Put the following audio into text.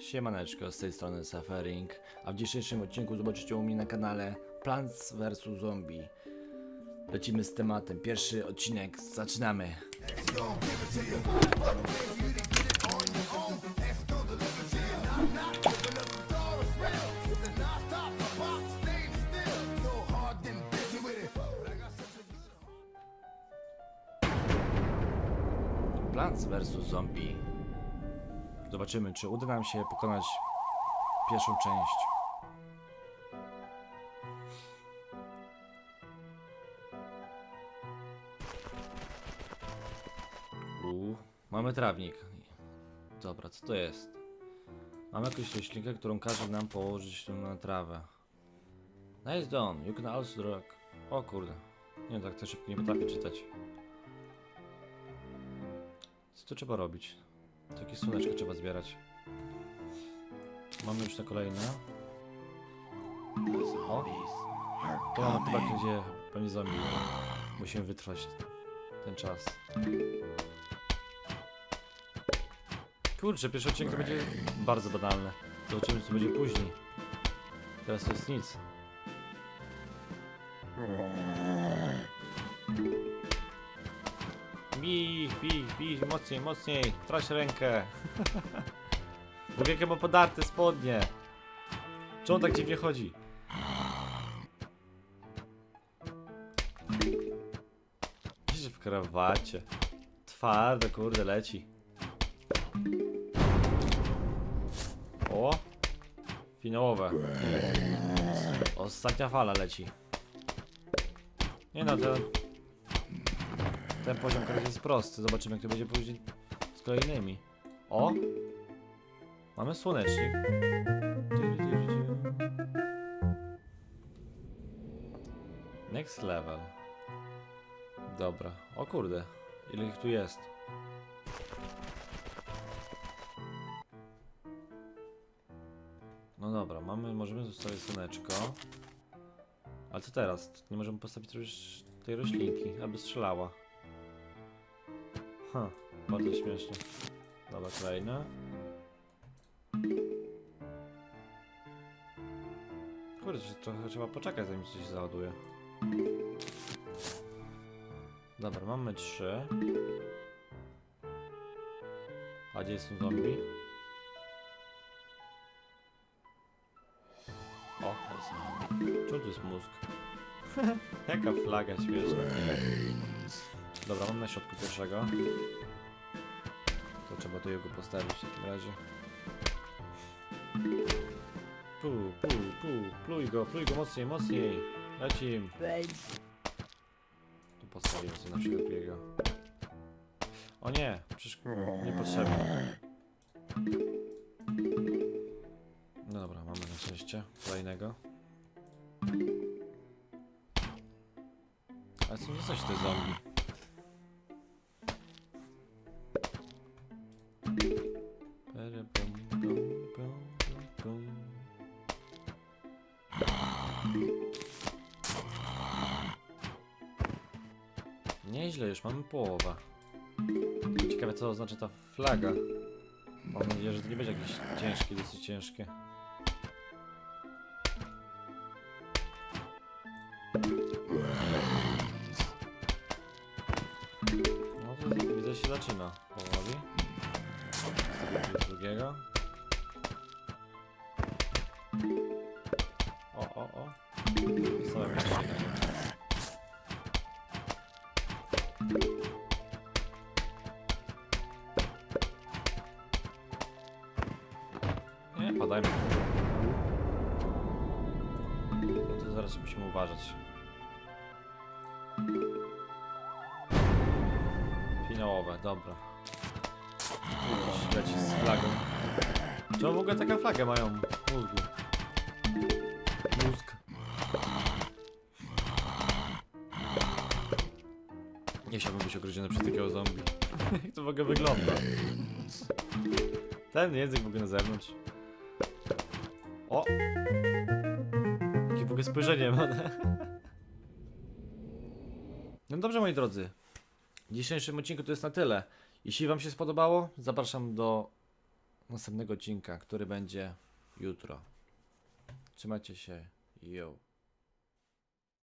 Siemaneczko, z tej strony Suffering, a w dzisiejszym odcinku zobaczycie u mnie na kanale Plants vs Zombie. Lecimy z tematem. Pierwszy odcinek, zaczynamy. Plants vs Zombie. Zobaczymy, czy uda nam się pokonać pierwszą część. Uuu, mamy trawnik. Dobra, co to jest? Mamy jakąś roślinkę, którą każe nam położyć tu na trawę. Nice done, you can also drag... O kurde. Nie, tak to szybko nie potrafię czytać. Co tu trzeba robić? Takie słoneczko trzeba zbierać. Mamy już te kolejne. O! To mamy chyba gdzie pewnie zombie. Musimy wytrwać ten czas. Kurczę, pierwszy odcinek to będzie bardzo banalne. Zobaczymy co będzie później. Teraz to jest nic. Bij, bij, bij, mocniej, mocniej, traś rękę. Bo jakie ma podarte spodnie. Czemu on tak dziwnie chodzi? Gdzieś w krawacie. Twardo, kurde, leci. O! Finałowe. Ostatnia fala leci. Nie no, to... Ten poziom kart jest prosty. Zobaczymy, jak to będzie później z kolejnymi. O! Mamy słonecznik. Next level. Dobra. O kurde. Ile ich tu jest? No dobra, mamy, możemy zostawić słoneczko. Ale co teraz? Nie możemy postawić tej roślinki, aby strzelała. Ha, bardzo śmiesznie. Dobra, kolejne. Kurde, że trochę trzeba poczekać zanim coś załaduje. Dobra, mamy trzy. A gdzie ten zombie? O, jest. Czemu tu jest mózg? Jaka flaga śmieszna. Dobra, mam na środku pierwszego. To trzeba tu jego postawić w takim razie. Pu, pu, pu, pluj go, pluj go mocniej, mocniej. Lecim. Tu postawiłem sobie na przykład jego. O nie, przecież niepotrzebnie. No dobra, mamy na szczęście kolejnego. Ale co nie coś te zombie? Nieźle już, mamy połowę. Ciekawe co oznacza ta flaga. Mam nadzieję, że to nie będzie jakieś ciężkie, dosyć ciężkie. No to widzę się zaczyna powoli. Z drugiego. O, o, o. Dostałem jeszcze Zaraz musimy uważać. Finałowe, dobra. Leci z flagą. Czemu w ogóle taką flagę mają? Mózgu. Mózg. Nie chciałbym być ogryziony przez takiego zombie. Jak to w ogóle wygląda? Ten język w ogóle na zewnątrz. O! Jakie w ogóle spojrzenie ma. No dobrze moi drodzy. W dzisiejszym odcinku to jest na tyle. Jeśli wam się spodobało, zapraszam do następnego odcinka, który będzie jutro. Trzymajcie się. Yo.